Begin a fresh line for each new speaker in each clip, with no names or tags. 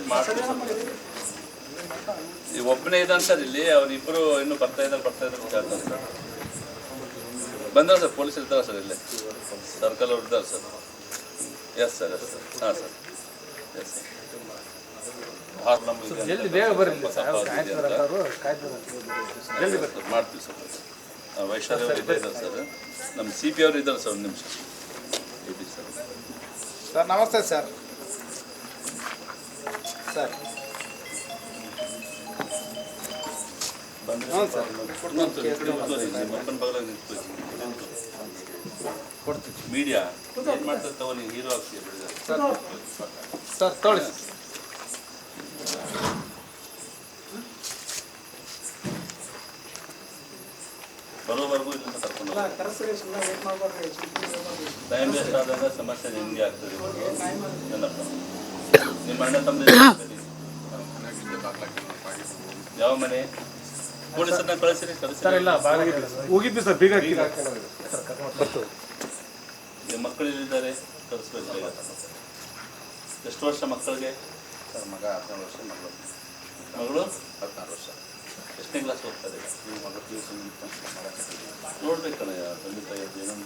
Discharge ಮಾಡ್ತೀವಿ ಈ ಒಬ್ಬನೇ ಇದ್ದಾನೆ ಸರ್ ಇಲ್ಲಿ ಅವರಿಬ್ಬರು ಇನ್ನೂ ಬರ್ತಾ ಇದ್ದಾರೆ ಬರ್ತಾ ಇದ್ದಾರೆ ಅಂತ ಹೇಳ್ತಾರೆ ಸರ್ ಬಂದ್ರೆ ಸರ್? ಪೊಲೀಸ್ ಇರ್ತಾರೆ ಸರ್ ಇಲ್ಲೇ? ಸರ್ಕಲ್ ಅವ್ರು ಇದ್ದಾರೆ sir? Yes sir. Yes sir ಹಾಂ ಸರ್. ಎಸ್ ಸರ್ ಮಾಡ್ತೀವಿ ಸರ್. ವೈಶಾಲಿ ಅವರು ಇದ್ದಾರೆ ಸರ್. ನಮ್ಮ ಸಿ ಪಿ ಅವರು ಇದ್ದಾರೆ ಸರ್ ಒಂದು ನಿಮಿಷ. ಸರ್.
ಸರ್ ನಮಸ್ತೆ ಸರ್. ಸರ್. ಹ್ಞೂ ಸರ್. ಕೊಡ್ತೀವಿ
ಮೀಡಿಯಾ ಏನು ಮಾಡ್ತಾರೆ ತಗೋ ನೀವು ಹೀರೋ ಆಗ್ತೀಯ
ಸರ್ ಸರ್ ತೊಳಿ
ಬರೋವರೆಗೂ ಇಲ್ಲಿಂದ ಕರ್ಕೊಂಡು ಟೈಮ್ ವೇಸ್ಟ್ ಆದಾಗ ಸಮಸ್ಯೆ ನಿಮಗೆ ಆಗ್ತದೆ ನಿಮ್ಮ ಅಣ್ಣ ತಮ್ಮ ಯಾವ ಮನೆ? ಕಳಿಸಿರಿ
ಸರ್ ಇಲ್ಲ ಹೋಗಿದ್ವಿ ಸರ್ ಬೀಗ
ಮಕ್ಕಳು ಎಲ್ಲಿದ್ದಾರೆ? ಕಳಿಸ್ಬೇಕು. ಎಷ್ಟು ವರ್ಷ ಮಕ್ಕಳಿಗೆ?
ಸರ್ ಮಗ ಹದಿನೇಳು ವರ್ಷ ಮಗಳು
ಮಗಳು?
ಹದಿನಾರು ವರ್ಷ.
ಎಷ್ಟನೇ ಕ್ಲಾಸ್ ಹೋಗ್ತಾರೆ ನೋಡ್ಬೇಕಲ್ಲ ತಂದೆ ತಾಯಿ ಏನು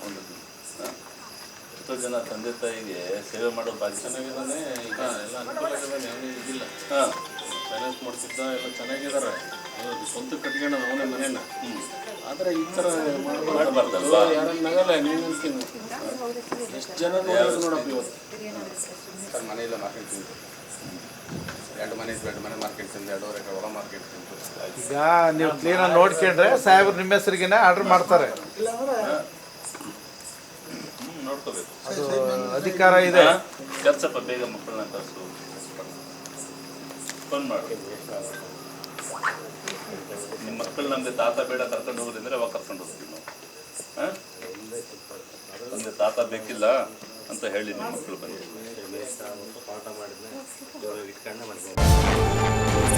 ಜನ ತಂದೆ ತಾಯಿಗೆ ಸೇವೆ ಮಾಡೋ ಭಾಗ್ಯ.
ಚೆನ್ನಾಗಿದ್ದಾನೆ ಈಗ ಎಲ್ಲ ಅನುಕೂಲ ಅವನು ಇದಿಲ್ಲ
ಹಾಂ.
ಫೈನಾನ್ಸ್ ಮಾಡ್ತಿದ್ದ ಎಲ್ಲ ಚೆನ್ನಾಗಿದ್ದಾರೆ. ಸ್ವಂತ ಕಟ್ಕೊಂಡ ಅವನೇ ಮನೇನ
ಹ್ಞೂ
ಆದರೆ ಈ ಥರ
ಮಾಡಬಾರ್ದಲ್ಲ
ಯಾರನ್ನ ನಗಲ್ಲ ನೀನು ಅಂತೀನಿ. ಎಷ್ಟು ಜನ ನೋಡಪ್ಪ ಇವತ್ತು?
ಸರ್ ಮನೆಯಲ್ಲ ಮಾರ್ಕೆಟ್ ತಿಂತು ಎರಡು ಮನೆ ಎರಡು ಮನೆ ಮಾರ್ಕೆಟ್ ತಿಂದು ಎರಡೂವರೆ ಕಡೆ ಒಳ ಮಾರ್ಕೆಟ್ ತಿಂತು
ಈಗ ನೀವು ಕ್ಲೀನಾಗಿ ನೋಡ್ಕೊಂಡ್ರೆ ಸಾಹೇಬ್ರು ನಿಮ್ಮ ಹೆಸರಿಗೆ ಆರ್ಡರ್ ಮಾಡ್ತಾರೆ.
ನೋಡ್ಕೋಬೇಕು
ಅದು ಅಧಿಕಾರ ಇದೆ.
ಕರ್ಸಪ್ಪ ಬೇಗ ಮಕ್ಕಳನ್ನ ಕರ್ಸು. ಫೋನ್ ಮಾಡಿ. ನಿಮ್ಮ ಮಕ್ಕಳು ನಮಗೆ ತಾತ ಬೇಡ ಕರ್ಕೊಂಡು ಹೋಗ್ರಿ ಅಂದ್ರೆ ಅವಾಗ ಕರ್ಕೊಂಡು ಹೋಗ್ತೀವಿ ನಾವು. ಹಾಂ? ನಮಗೆ ತಾತ ಬೇಕಿಲ್ಲ ಅಂತ ಹೇಳಿ ನಿಮ್ಮ ಮಕ್ಕಳು ಬಂದು
ಪಾಠ ಮಾಡಿದ್ರೆ ಇಟ್ಕೊಂಡು ಮಾಡ್ಕೊಂಡು